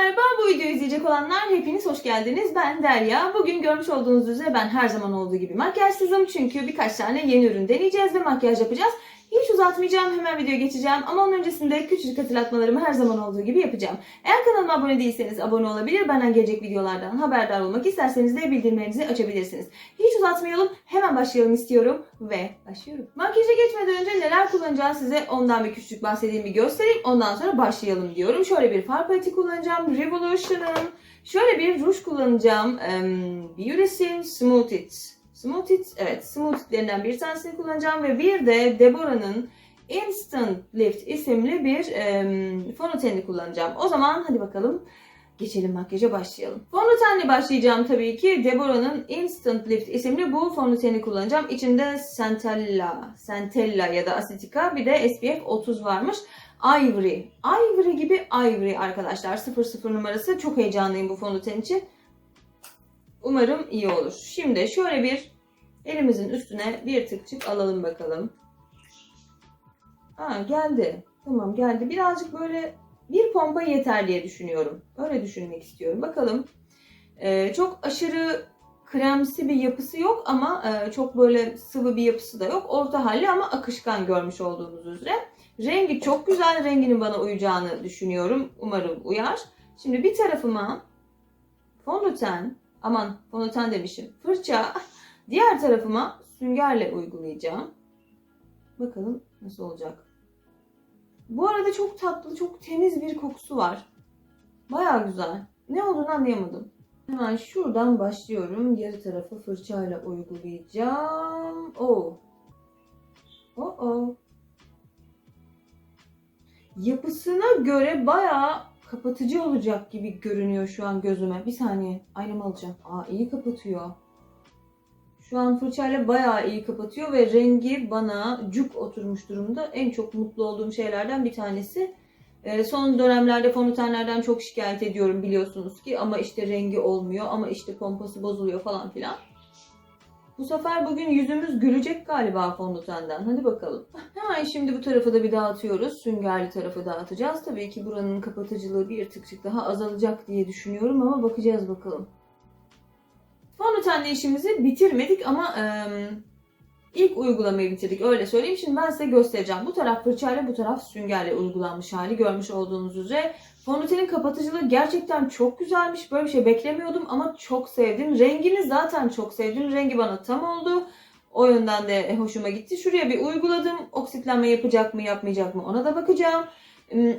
merhaba. Bu videoyu izleyecek olanlar hepiniz hoş geldiniz. Ben Derya. Bugün görmüş olduğunuz üzere ben her zaman olduğu gibi makyajsızım. Çünkü birkaç tane yeni ürün deneyeceğiz ve makyaj yapacağız. Hiç uzatmayacağım. Hemen videoya geçeceğim. Ama onun öncesinde küçücük hatırlatmalarımı her zaman olduğu gibi yapacağım. Eğer kanalıma abone değilseniz abone olabilir. Benden gelecek videolardan haberdar olmak isterseniz de bildirimlerinizi açabilirsiniz. Hiç uzatmayalım. Hemen başlayalım istiyorum ve başlıyorum. Makyaja geçmeden önce neler kullanacağız size ondan bir küçük bahsedeyim bir göstereyim. Ondan sonra başlayalım diyorum. Şöyle bir far paleti kullanacağım. Revolution'ın. Şöyle bir ruj kullanacağım. Um, Beauty'sin Smooth It. Smooth It, evet Smooth It'lerinden bir tanesini kullanacağım ve bir de Deborah'nın Instant Lift isimli bir um, fondöteni kullanacağım. O zaman hadi bakalım geçelim makyaja başlayalım. Fondötenle başlayacağım tabii ki. Deborah'ın Instant Lift isimli bu fondöteni kullanacağım. İçinde Centella, Centella ya da Acetica bir de SPF 30 varmış. Ivory. Ivory gibi Ivory arkadaşlar. 00 numarası. Çok heyecanlıyım bu fondöten için. Umarım iyi olur. Şimdi şöyle bir elimizin üstüne bir tıkçık alalım bakalım. Aa geldi. Tamam geldi. Birazcık böyle bir pompa yeter diye düşünüyorum. Öyle düşünmek istiyorum. Bakalım. Ee, çok aşırı kremsi bir yapısı yok ama e, çok böyle sıvı bir yapısı da yok. Orta halli ama akışkan görmüş olduğunuz üzere. Rengi çok güzel. Renginin bana uyacağını düşünüyorum. Umarım uyar. Şimdi bir tarafıma fondöten, aman fondöten demişim, fırça. Diğer tarafıma süngerle uygulayacağım. Bakalım nasıl olacak. Bu arada çok tatlı, çok temiz bir kokusu var. Baya güzel. Ne olduğunu anlayamadım. Hemen şuradan başlıyorum. Geri tarafı fırçayla uygulayacağım. Oo. Oo. oo. Yapısına göre bayağı kapatıcı olacak gibi görünüyor şu an gözüme. Bir saniye. Aynamı alacağım. Aa iyi kapatıyor. Şu an fırçayla bayağı iyi kapatıyor ve rengi bana cuk oturmuş durumda. En çok mutlu olduğum şeylerden bir tanesi. Ee, son dönemlerde fondötenlerden çok şikayet ediyorum biliyorsunuz ki ama işte rengi olmuyor ama işte pompası bozuluyor falan filan. Bu sefer bugün yüzümüz gülecek galiba fondötenden. Hadi bakalım. Hemen şimdi bu tarafı da bir dağıtıyoruz. Süngerli tarafı dağıtacağız. Tabii ki buranın kapatıcılığı bir tık daha azalacak diye düşünüyorum ama bakacağız bakalım. Fondötenle işimizi bitirmedik ama e, ilk uygulamayı bitirdik öyle söyleyeyim. Şimdi ben size göstereceğim. Bu taraf fırçayla bu taraf süngerle uygulanmış hali görmüş olduğunuz üzere. Fondötenin kapatıcılığı gerçekten çok güzelmiş. Böyle bir şey beklemiyordum ama çok sevdim. Rengini zaten çok sevdim. Rengi bana tam oldu. O yönden de hoşuma gitti. Şuraya bir uyguladım. Oksitlenme yapacak mı yapmayacak mı ona da bakacağım.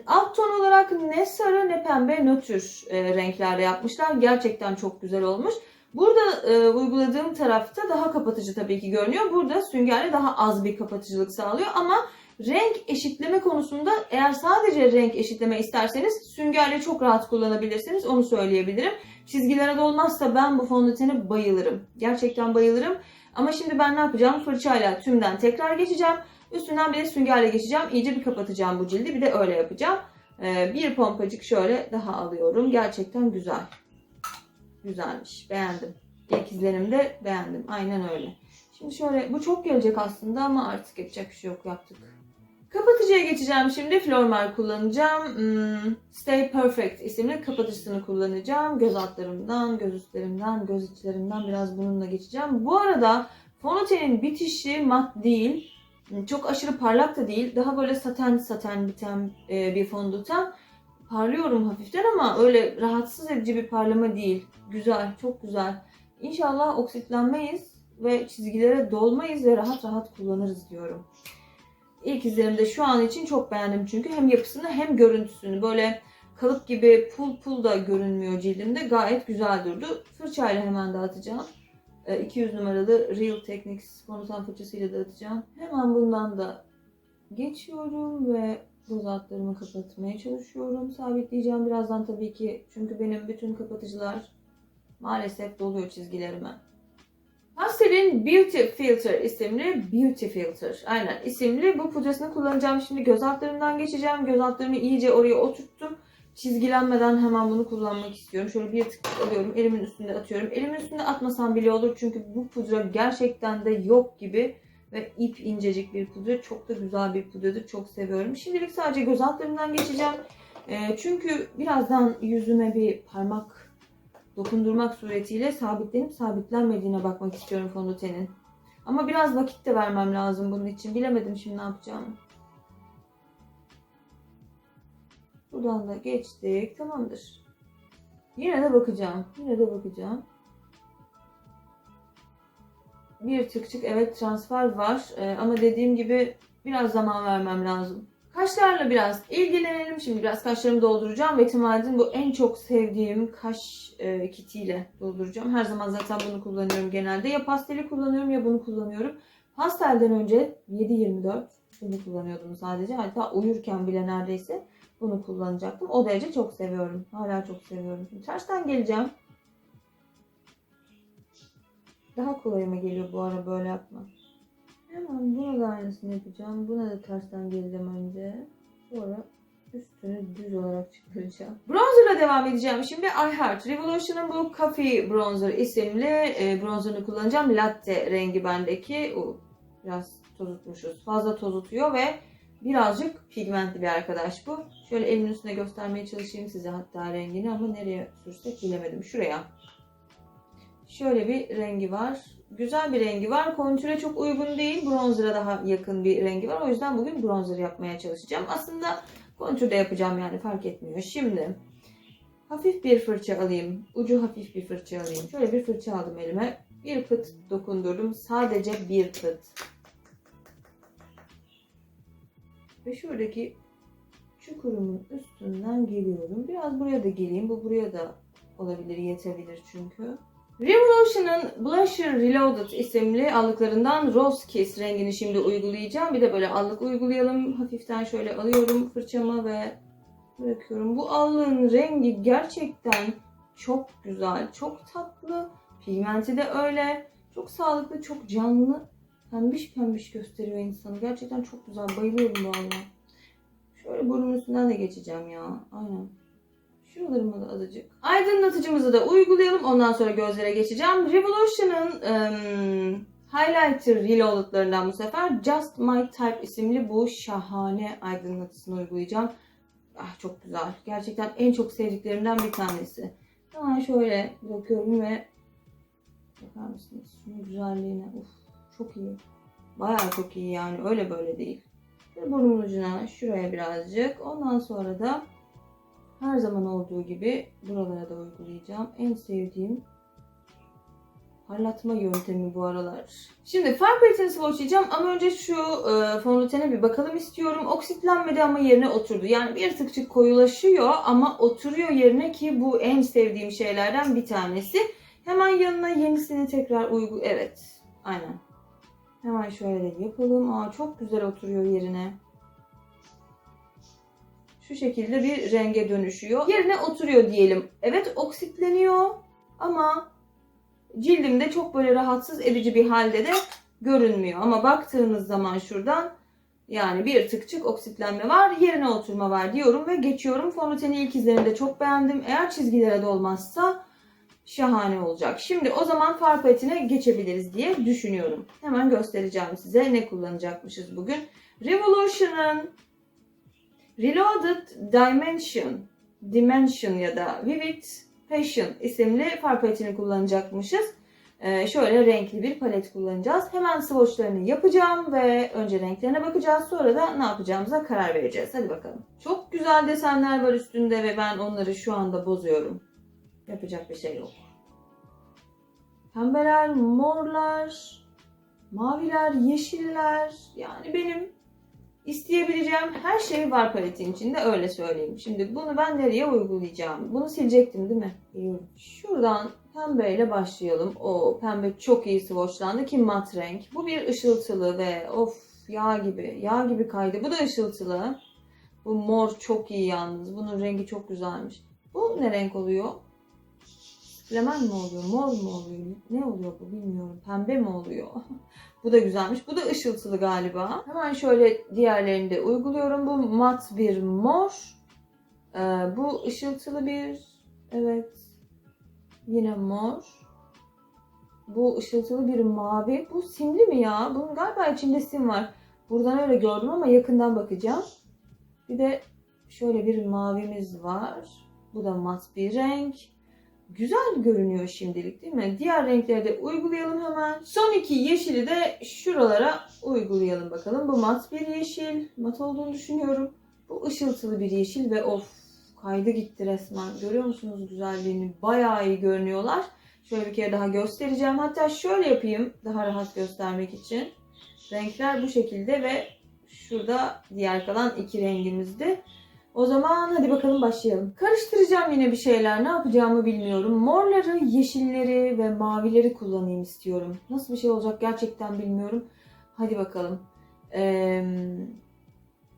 Alt ton olarak ne sarı ne pembe nötr e, renklerde yapmışlar. Gerçekten çok güzel olmuş. Burada e, uyguladığım tarafta daha kapatıcı tabii ki görünüyor. Burada süngerle daha az bir kapatıcılık sağlıyor ama renk eşitleme konusunda eğer sadece renk eşitleme isterseniz süngerle çok rahat kullanabilirsiniz. Onu söyleyebilirim. Çizgilere dolmazsa ben bu fondötene bayılırım. Gerçekten bayılırım. Ama şimdi ben ne yapacağım? Fırçayla tümden tekrar geçeceğim. Üstünden bir de süngerle geçeceğim. İyice bir kapatacağım bu cildi. Bir de öyle yapacağım. Ee, bir pompacık şöyle daha alıyorum. Gerçekten güzel. Güzelmiş. Beğendim. İlk izlenimde beğendim. Aynen öyle. Şimdi şöyle bu çok gelecek aslında ama artık yapacak bir şey yok yaptık. Kapatıcıya geçeceğim şimdi. Flormar kullanacağım. Hmm, Stay Perfect isimli kapatıcısını kullanacağım. Göz altlarımdan, göz üstlerimden, göz içlerimden biraz bununla geçeceğim. Bu arada fondötenin bitişi mat değil. Çok aşırı parlak da değil. Daha böyle saten saten biten e, bir fondöten. Parlıyorum hafiften ama öyle rahatsız edici bir parlama değil. Güzel, çok güzel. İnşallah oksitlenmeyiz ve çizgilere dolmayız ve rahat rahat kullanırız diyorum. İlk izlerimde şu an için çok beğendim çünkü hem yapısını hem görüntüsünü böyle kalıp gibi pul pul da görünmüyor cildimde gayet güzel durdu. Fırçayla hemen dağıtacağım. 200 numaralı Real Techniques fondöten fırçasıyla dağıtacağım. Hemen bundan da geçiyorum ve göz kapatmaya çalışıyorum. Sabitleyeceğim birazdan tabii ki çünkü benim bütün kapatıcılar maalesef doluyor çizgilerime. Pastel'in Beauty Filter isimli Beauty Filter. Aynen isimli bu pudrasını kullanacağım. Şimdi göz altlarımdan geçeceğim. Göz altlarımı iyice oraya oturttum. Çizgilenmeden hemen bunu kullanmak istiyorum. Şöyle bir tık alıyorum. Elimin üstünde atıyorum. Elimin üstünde atmasam bile olur. Çünkü bu pudra gerçekten de yok gibi. Ve ip incecik bir pudra. Çok da güzel bir pudradır. Çok seviyorum. Şimdilik sadece göz altlarımdan geçeceğim. Ee, çünkü birazdan yüzüme bir parmak dokundurmak suretiyle sabitlenip sabitlenmediğine bakmak istiyorum fondötenin. Ama biraz vakit de vermem lazım bunun için. Bilemedim şimdi ne yapacağımı. Buradan da geçtik. Tamamdır. Yine de bakacağım. Yine de bakacağım. Bir tık çık evet transfer var. Ee, ama dediğim gibi biraz zaman vermem lazım. Kaşlarla biraz ilgilenelim. Şimdi biraz kaşlarımı dolduracağım. Wet n Wild'in bu en çok sevdiğim kaş e, kitiyle dolduracağım. Her zaman zaten bunu kullanıyorum genelde. Ya pasteli kullanıyorum ya bunu kullanıyorum. Pastelden önce 7-24 bunu kullanıyordum sadece. Hatta uyurken bile neredeyse bunu kullanacaktım. O derece çok seviyorum. Hala çok seviyorum. Şimdi tersten geleceğim. Daha kolayıma geliyor bu ara böyle yapmak. Hemen buna da aynısını yapacağım. Buna da tersten geleceğim önce. Sonra üstünü düz olarak çıkaracağım. Bronzer'la devam edeceğim. Şimdi I Heart Revolution'ın bu Coffee Bronzer isimli e, bronzerını kullanacağım. Latte rengi bendeki. O, biraz tozutmuşuz. Fazla tozutuyor ve birazcık pigmentli bir arkadaş bu. Şöyle elimin üstüne göstermeye çalışayım size hatta rengini ama nereye sürsek bilemedim. Şuraya. Şöyle bir rengi var. Güzel bir rengi var. Kontüre çok uygun değil. Bronzer'a daha yakın bir rengi var. O yüzden bugün bronzer yapmaya çalışacağım. Aslında kontür de yapacağım yani fark etmiyor. Şimdi hafif bir fırça alayım. Ucu hafif bir fırça alayım. Şöyle bir fırça aldım elime. Bir pıt dokundurdum. Sadece bir pıt. Ve şuradaki çukurumun üstünden geliyorum. Biraz buraya da geleyim. Bu buraya da olabilir, yetebilir çünkü. Revolution'ın Blusher Reloaded isimli allıklarından Rose Kiss rengini şimdi uygulayacağım. Bir de böyle allık uygulayalım. Hafiften şöyle alıyorum fırçamı ve bırakıyorum. Bu allığın rengi gerçekten çok güzel, çok tatlı. Pigmenti de öyle. Çok sağlıklı, çok canlı. Pembiş pembiş gösteriyor insanı. Gerçekten çok güzel. Bayılıyorum bu allığa. Şöyle burnumun üstünden de geçeceğim ya. Aynen. Şuralarıma da azıcık. Aydınlatıcımızı da uygulayalım. Ondan sonra gözlere geçeceğim. Revolution'ın ım, Highlighter Reloaded'larından bu sefer Just My Type isimli bu şahane aydınlatıcısını uygulayacağım. Ah çok güzel. Gerçekten en çok sevdiklerimden bir tanesi. Hemen şöyle bakıyorum ve bakar mısınız? Şunun güzelliğine. Uf, çok iyi. Bayağı çok iyi yani. Öyle böyle değil. Burnumun ucuna şuraya birazcık. Ondan sonra da her zaman olduğu gibi buralara da uygulayacağım. En sevdiğim parlatma yöntemi bu aralar. Şimdi far paletini swatchlayacağım ama önce şu e, fondötene bir bakalım istiyorum. Oksitlenmedi ama yerine oturdu. Yani bir tıkçık koyulaşıyor ama oturuyor yerine ki bu en sevdiğim şeylerden bir tanesi. Hemen yanına yenisini tekrar uygu... Evet. Aynen. Hemen şöyle de yapalım. Aa, çok güzel oturuyor yerine şu şekilde bir renge dönüşüyor. Yerine oturuyor diyelim. Evet oksitleniyor ama cildimde çok böyle rahatsız edici bir halde de görünmüyor. Ama baktığınız zaman şuradan yani bir tıkçık oksitlenme var, yerine oturma var diyorum ve geçiyorum. Fondöteni ilk izlerinde çok beğendim. Eğer çizgilere dolmazsa şahane olacak. Şimdi o zaman far geçebiliriz diye düşünüyorum. Hemen göstereceğim size ne kullanacakmışız bugün. Revolution'ın Reloaded Dimension, Dimension ya da Vivid Passion isimli far kullanacakmışız. Ee, şöyle renkli bir palet kullanacağız. Hemen swatchlarını yapacağım ve önce renklerine bakacağız. Sonra da ne yapacağımıza karar vereceğiz. Hadi bakalım. Çok güzel desenler var üstünde ve ben onları şu anda bozuyorum. Yapacak bir şey yok. Pembeler, morlar, maviler, yeşiller. Yani benim İsteyebileceğim her şey var paletin içinde öyle söyleyeyim. Şimdi bunu ben nereye uygulayacağım? Bunu silecektim değil mi? Biliyorum. Şuradan pembeyle başlayalım. O pembe çok iyi swatchlandı ki mat renk. Bu bir ışıltılı ve of yağ gibi. Yağ gibi kaydı. Bu da ışıltılı. Bu mor çok iyi yalnız. Bunun rengi çok güzelmiş. Bu ne renk oluyor? Lemon mi oluyor? Mor mu oluyor? Ne oluyor bu bilmiyorum. Pembe mi oluyor? bu da güzelmiş. Bu da ışıltılı galiba. Hemen şöyle diğerlerini de uyguluyorum. Bu mat bir mor. Ee, bu ışıltılı bir evet. Yine mor. Bu ışıltılı bir mavi. Bu simli mi ya? Bunun galiba içinde sim var. Buradan öyle gördüm ama yakından bakacağım. Bir de şöyle bir mavimiz var. Bu da mat bir renk. Güzel görünüyor şimdilik değil mi? Diğer renkleri de uygulayalım hemen. Son iki yeşili de şuralara uygulayalım bakalım. Bu mat bir yeşil. Mat olduğunu düşünüyorum. Bu ışıltılı bir yeşil ve of kaydı gitti resmen. Görüyor musunuz güzelliğini? Bayağı iyi görünüyorlar. Şöyle bir kere daha göstereceğim. Hatta şöyle yapayım daha rahat göstermek için. Renkler bu şekilde ve şurada diğer kalan iki rengimizdi. O zaman hadi bakalım başlayalım. Karıştıracağım yine bir şeyler. Ne yapacağımı bilmiyorum. Morları, yeşilleri ve mavileri kullanayım istiyorum. Nasıl bir şey olacak gerçekten bilmiyorum. Hadi bakalım. Ee,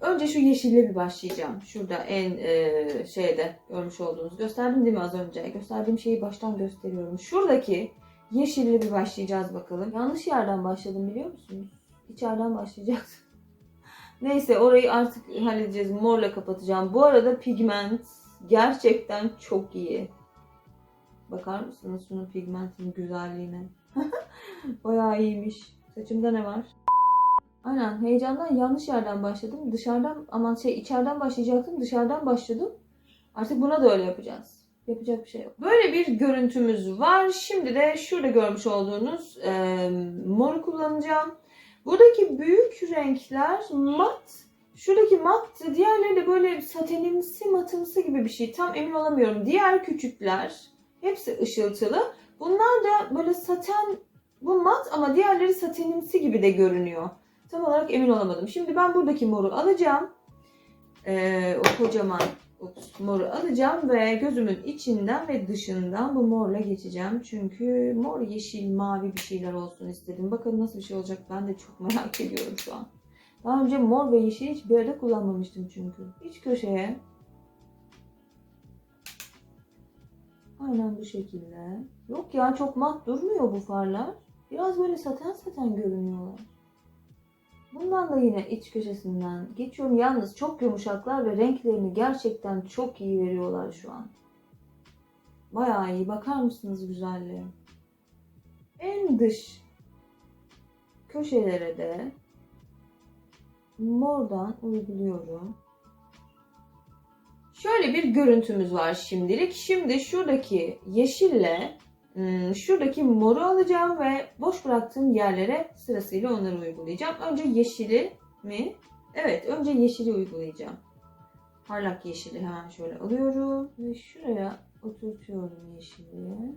önce şu yeşille bir başlayacağım. Şurada en e, şeyde görmüş olduğunuz. Gösterdim değil mi az önce? Gösterdiğim şeyi baştan gösteriyorum. Şuradaki yeşille bir başlayacağız bakalım. Yanlış yerden başladım biliyor musunuz? İçeriden başlayacaktım. Neyse orayı artık halledeceğiz. Morla kapatacağım. Bu arada pigment gerçekten çok iyi. Bakar mısınız şunun pigmentin güzelliğine? Bayağı iyiymiş. Saçımda ne var? Aynen heyecandan yanlış yerden başladım. Dışarıdan aman şey içeriden başlayacaktım. Dışarıdan başladım. Artık buna da öyle yapacağız. Yapacak bir şey yok. Böyle bir görüntümüz var. Şimdi de şurada görmüş olduğunuz e, moru kullanacağım. Buradaki büyük renkler mat. Şuradaki mat, diğerleri de böyle satenimsi matımsı gibi bir şey. Tam emin olamıyorum. Diğer küçükler hepsi ışıltılı. Bunlar da böyle saten, bu mat ama diğerleri satenimsi gibi de görünüyor. Tam olarak emin olamadım. Şimdi ben buradaki moru alacağım. Ee, o kocaman moru alacağım ve gözümün içinden ve dışından bu morla geçeceğim. Çünkü mor, yeşil, mavi bir şeyler olsun istedim. Bakalım nasıl bir şey olacak ben de çok merak ediyorum şu an. Daha önce mor ve yeşil hiç bir arada kullanmamıştım çünkü. İç köşeye aynen bu şekilde. Yok ya çok mat durmuyor bu farlar. Biraz böyle saten saten görünüyorlar. Bundan da yine iç köşesinden geçiyorum. Yalnız çok yumuşaklar ve renklerini gerçekten çok iyi veriyorlar şu an. Bayağı iyi. Bakar mısınız güzelliğe? En dış köşelere de mordan uyguluyorum. Şöyle bir görüntümüz var şimdilik. Şimdi şuradaki yeşille şuradaki moru alacağım ve boş bıraktığım yerlere sırasıyla onları uygulayacağım. Önce yeşili mi? Evet, önce yeşili uygulayacağım. Parlak yeşili hemen şöyle alıyorum ve şuraya oturtuyorum yeşili.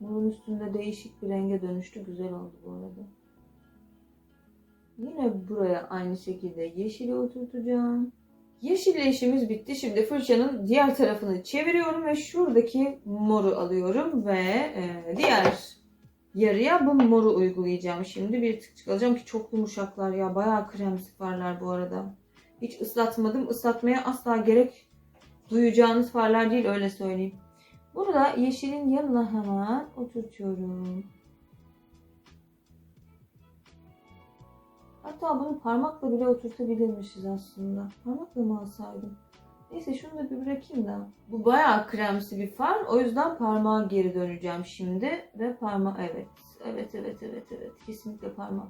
Morun üstünde değişik bir renge dönüştü. Güzel oldu bu arada. Yine buraya aynı şekilde yeşili oturtacağım. Yeşille işimiz bitti. Şimdi fırçanın diğer tarafını çeviriyorum ve şuradaki moru alıyorum ve e, diğer yarıya bu moru uygulayacağım. Şimdi bir tık çıkaracağım ki çok yumuşaklar ya. Bayağı kremsi farlar bu arada. Hiç ıslatmadım. Islatmaya asla gerek duyacağınız farlar değil öyle söyleyeyim. Burada yeşilin yanına hemen oturtuyorum. Hatta bunu parmakla bile oturtabilirmişiz aslında. Parmakla mı alsaydım? Neyse şunu da bir bırakayım da. Bu bayağı kremsi bir far. O yüzden parmağa geri döneceğim şimdi. Ve parmak evet. Evet evet evet evet. Kesinlikle parmak.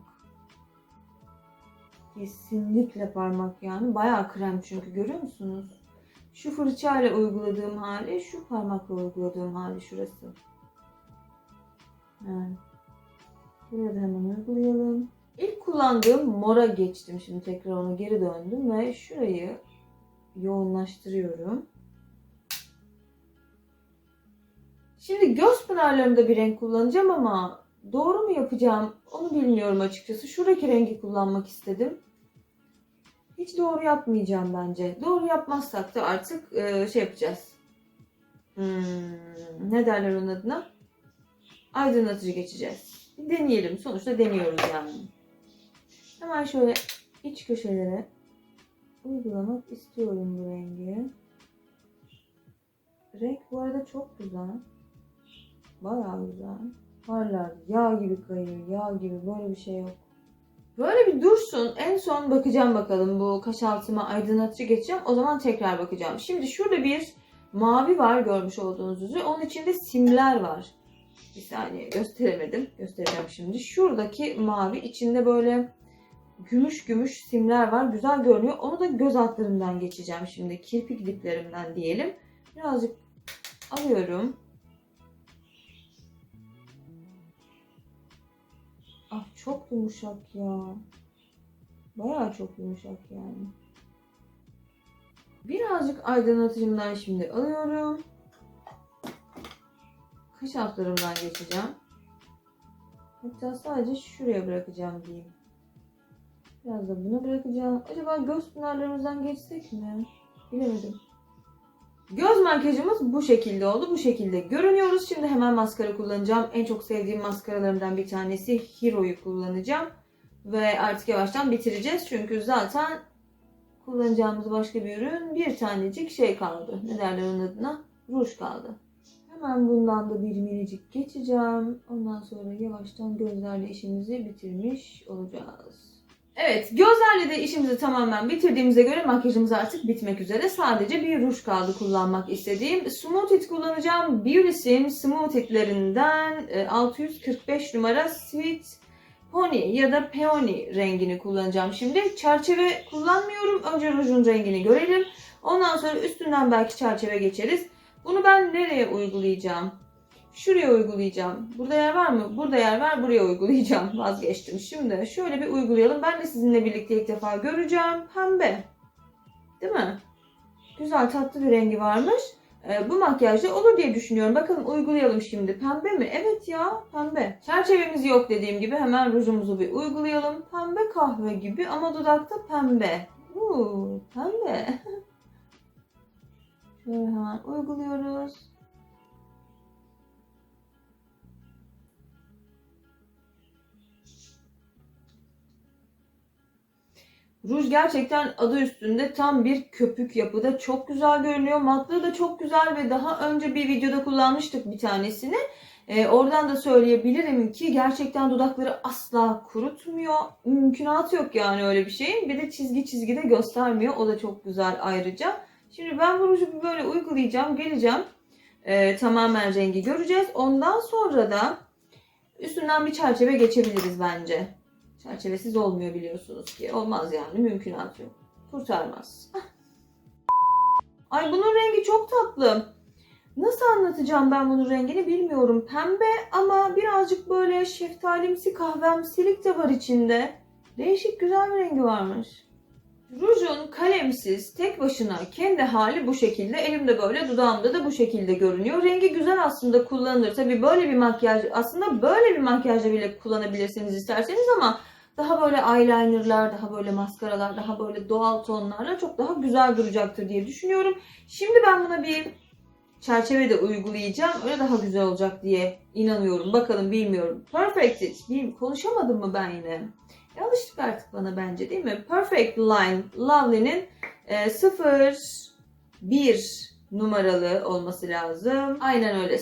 Kesinlikle parmak yani. Bayağı krem çünkü görüyor musunuz? Şu fırçayla uyguladığım hali, şu parmakla uyguladığım hali şurası. Evet. Buraya da hemen uygulayalım. İlk kullandığım mora geçtim. Şimdi tekrar ona geri döndüm ve şurayı yoğunlaştırıyorum. Şimdi göz pınarlarında bir renk kullanacağım ama doğru mu yapacağım onu bilmiyorum açıkçası. Şuradaki rengi kullanmak istedim. Hiç doğru yapmayacağım bence. Doğru yapmazsak da artık e, şey yapacağız. Hmm, ne derler onun adına? Aydınlatıcı geçeceğiz. Deneyelim. Sonuçta deniyoruz yani. Hemen şöyle iç köşelere uygulamak istiyorum bu rengi. Renk bu arada çok güzel. Bayağı güzel. Parlar yağ gibi kayıyor. Yağ gibi böyle bir şey yok. Böyle bir dursun. En son bakacağım bakalım bu kaş altıma aydınlatıcı geçeceğim. O zaman tekrar bakacağım. Şimdi şurada bir mavi var görmüş olduğunuz üzere. Onun içinde simler var. Bir saniye gösteremedim. Göstereceğim şimdi. Şuradaki mavi içinde böyle gümüş gümüş simler var. Güzel görünüyor. Onu da göz altlarımdan geçeceğim şimdi. Kirpik diplerimden diyelim. Birazcık alıyorum. Ah çok yumuşak ya. Bayağı çok yumuşak yani. Birazcık aydınlatıcımdan şimdi alıyorum. Kaş altlarımdan geçeceğim. Hatta sadece şuraya bırakacağım diyeyim. Biraz da bunu bırakacağım. Acaba göz pınarlarımızdan geçsek mi? Bilemedim. Göz makyajımız bu şekilde oldu. Bu şekilde görünüyoruz. Şimdi hemen maskara kullanacağım. En çok sevdiğim maskaralarımdan bir tanesi Hero'yu kullanacağım. Ve artık yavaştan bitireceğiz. Çünkü zaten kullanacağımız başka bir ürün bir tanecik şey kaldı. Ne derler onun adına? Ruj kaldı. Hemen bundan da bir minicik geçeceğim. Ondan sonra yavaştan gözlerle işimizi bitirmiş olacağız. Evet, gözlerle de işimizi tamamen bitirdiğimize göre makyajımız artık bitmek üzere. Sadece bir ruj kaldı kullanmak istediğim. Smooth It kullanacağım. Beauty'sin Smooth It'lerinden e, 645 numara Sweet Pony ya da Peony rengini kullanacağım şimdi. Çerçeve kullanmıyorum. Önce rujun rengini görelim. Ondan sonra üstünden belki çerçeve geçeriz. Bunu ben nereye uygulayacağım? Şuraya uygulayacağım. Burada yer var mı? Burada yer var. Buraya uygulayacağım. Vazgeçtim. Şimdi şöyle bir uygulayalım. Ben de sizinle birlikte ilk defa göreceğim. Pembe. Değil mi? Güzel tatlı bir rengi varmış. Ee, bu makyajda olur diye düşünüyorum. Bakalım uygulayalım şimdi. Pembe mi? Evet ya pembe. Çerçevemiz yok dediğim gibi hemen rujumuzu bir uygulayalım. Pembe kahve gibi ama dudakta pembe. Uuu pembe. Şöyle hemen uyguluyoruz. Ruj gerçekten adı üstünde tam bir köpük yapıda. Çok güzel görünüyor. Matlığı da çok güzel ve daha önce bir videoda kullanmıştık bir tanesini. Ee, oradan da söyleyebilirim ki gerçekten dudakları asla kurutmuyor. Mümkünatı yok yani öyle bir şeyin. Bir de çizgi çizgi de göstermiyor. O da çok güzel ayrıca. Şimdi ben bu ruju böyle uygulayacağım. Geleceğim. Ee, tamamen rengi göreceğiz. Ondan sonra da üstünden bir çerçeve geçebiliriz bence. Çerçevesiz olmuyor biliyorsunuz ki. Olmaz yani mümkünat yok. Kurtarmaz. Ay bunun rengi çok tatlı. Nasıl anlatacağım ben bunun rengini bilmiyorum. Pembe ama birazcık böyle şeftalimsi kahvemsilik de var içinde. Değişik güzel bir rengi varmış. Rujun kalemsiz tek başına kendi hali bu şekilde. Elimde böyle dudağımda da bu şekilde görünüyor. Rengi güzel aslında kullanılır. Tabi böyle bir makyaj aslında böyle bir makyajla bile kullanabilirsiniz isterseniz ama daha böyle eyelinerlar, daha böyle maskaralar, daha böyle doğal tonlarla çok daha güzel duracaktır diye düşünüyorum. Şimdi ben buna bir çerçeve de uygulayacağım. Öyle daha güzel olacak diye inanıyorum. Bakalım bilmiyorum. Perfect it. Bilmiyorum. Konuşamadım mı ben yine? E, alıştık artık bana bence değil mi? Perfect Line Lovely'nin e, 01 numaralı olması lazım. Aynen öyle.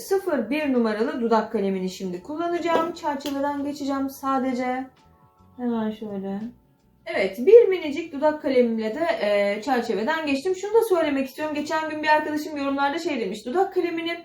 01 numaralı dudak kalemini şimdi kullanacağım. Çerçeveden geçeceğim sadece. Hemen şöyle. Evet bir minicik dudak kalemimle de e, çerçeveden geçtim. Şunu da söylemek istiyorum. Geçen gün bir arkadaşım yorumlarda şey demiş. Dudak kalemini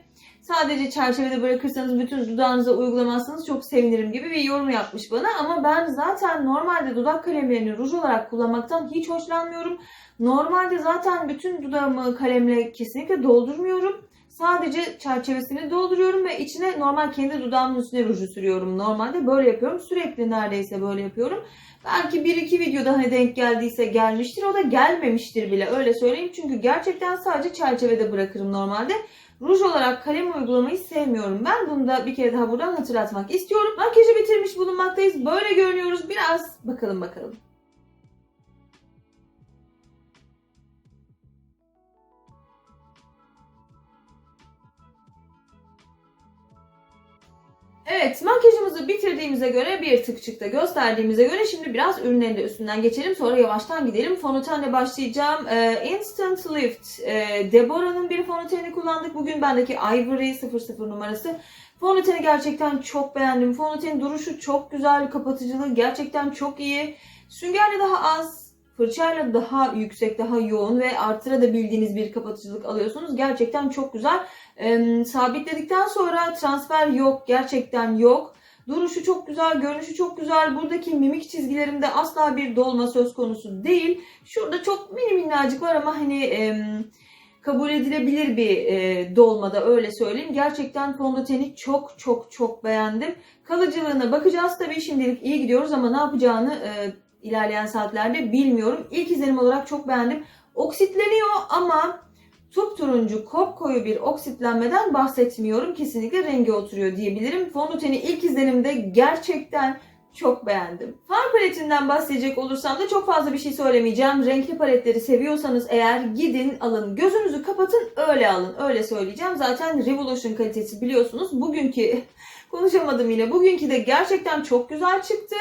sadece çerçevede bırakırsanız bütün dudağınıza uygulamazsanız çok sevinirim gibi bir yorum yapmış bana. Ama ben zaten normalde dudak kalemlerini ruj olarak kullanmaktan hiç hoşlanmıyorum. Normalde zaten bütün dudağımı kalemle kesinlikle doldurmuyorum. Sadece çerçevesini dolduruyorum ve içine normal kendi dudağımın üstüne ruju sürüyorum. Normalde böyle yapıyorum. Sürekli neredeyse böyle yapıyorum. Belki bir iki videoda hani denk geldiyse gelmiştir. O da gelmemiştir bile öyle söyleyeyim. Çünkü gerçekten sadece çerçevede bırakırım normalde. Ruj olarak kalem uygulamayı sevmiyorum. Ben bunu da bir kere daha buradan hatırlatmak istiyorum. Makyajı bitirmiş bulunmaktayız. Böyle görünüyoruz. Biraz bakalım bakalım. Evet makyajımızı bitirdiğimize göre bir tık çıktı gösterdiğimize göre şimdi biraz ürünlerin de üstünden geçelim sonra yavaştan gidelim. Fondötenle başlayacağım. Ee, Instant Lift. Ee, Deborah'nın bir fondöteni kullandık. Bugün bendeki Ivory 00 numarası. Fondöteni gerçekten çok beğendim. Fondötenin duruşu çok güzel. Kapatıcılığı gerçekten çok iyi. Süngerle daha az fırçayla daha yüksek, daha yoğun ve artırabildiğiniz bir kapatıcılık alıyorsunuz. Gerçekten çok güzel. Ee, sabitledikten sonra transfer yok, gerçekten yok. Duruşu çok güzel, görünüşü çok güzel. Buradaki mimik çizgilerimde asla bir dolma söz konusu değil. Şurada çok mini minnacık var ama hani em, kabul edilebilir bir e, dolmada öyle söyleyeyim. Gerçekten fondöteni çok çok çok beğendim. Kalıcılığına bakacağız tabii şimdilik iyi gidiyoruz ama ne yapacağını e, ilerleyen saatlerde bilmiyorum. İlk izlenim olarak çok beğendim. Oksitleniyor ama turuncu koyu bir oksitlenmeden bahsetmiyorum. Kesinlikle rengi oturuyor diyebilirim. Fondöteni ilk izlenimde gerçekten çok beğendim. Far paletinden bahsedecek olursam da çok fazla bir şey söylemeyeceğim. Renkli paletleri seviyorsanız eğer gidin alın. Gözünüzü kapatın öyle alın. Öyle söyleyeceğim. Zaten Revolution kalitesi biliyorsunuz. Bugünkü konuşamadım yine. Bugünkü de gerçekten çok güzel çıktı.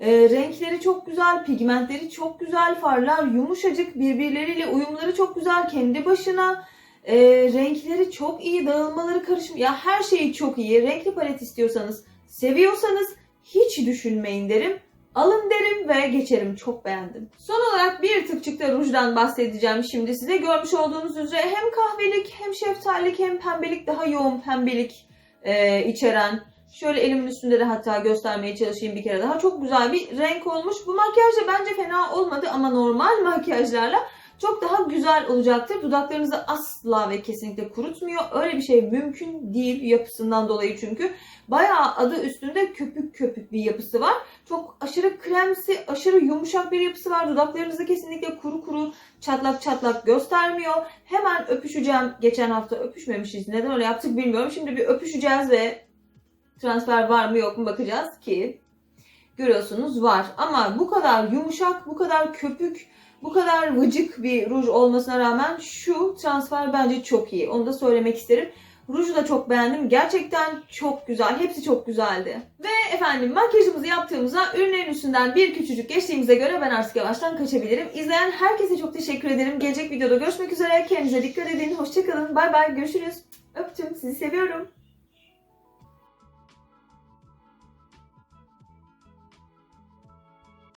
E, renkleri çok güzel, pigmentleri çok güzel, farlar yumuşacık, birbirleriyle uyumları çok güzel kendi başına. E, renkleri çok iyi, dağılmaları karışım. Ya her şeyi çok iyi. Renkli palet istiyorsanız, seviyorsanız hiç düşünmeyin derim. Alın derim ve geçerim. Çok beğendim. Son olarak bir tıkçıkta rujdan bahsedeceğim şimdi size. Görmüş olduğunuz üzere hem kahvelik hem şeftalilik hem pembelik daha yoğun pembelik e, içeren Şöyle elimin üstünde de hatta göstermeye çalışayım bir kere daha. Çok güzel bir renk olmuş. Bu makyaj bence fena olmadı ama normal makyajlarla çok daha güzel olacaktır. Dudaklarınızı asla ve kesinlikle kurutmuyor. Öyle bir şey mümkün değil yapısından dolayı çünkü. Bayağı adı üstünde köpük köpük bir yapısı var. Çok aşırı kremsi, aşırı yumuşak bir yapısı var. Dudaklarınızı kesinlikle kuru kuru, çatlak çatlak göstermiyor. Hemen öpüşeceğim. Geçen hafta öpüşmemişiz. Neden öyle yaptık bilmiyorum. Şimdi bir öpüşeceğiz ve transfer var mı yok mu bakacağız ki görüyorsunuz var. Ama bu kadar yumuşak, bu kadar köpük, bu kadar vıcık bir ruj olmasına rağmen şu transfer bence çok iyi. Onu da söylemek isterim. Ruju da çok beğendim. Gerçekten çok güzel. Hepsi çok güzeldi. Ve efendim makyajımızı yaptığımızda ürünlerin üstünden bir küçücük geçtiğimize göre ben artık yavaştan kaçabilirim. İzleyen herkese çok teşekkür ederim. Gelecek videoda görüşmek üzere. Kendinize dikkat edin. Hoşçakalın. Bay bay. Görüşürüz. Öptüm. Sizi seviyorum.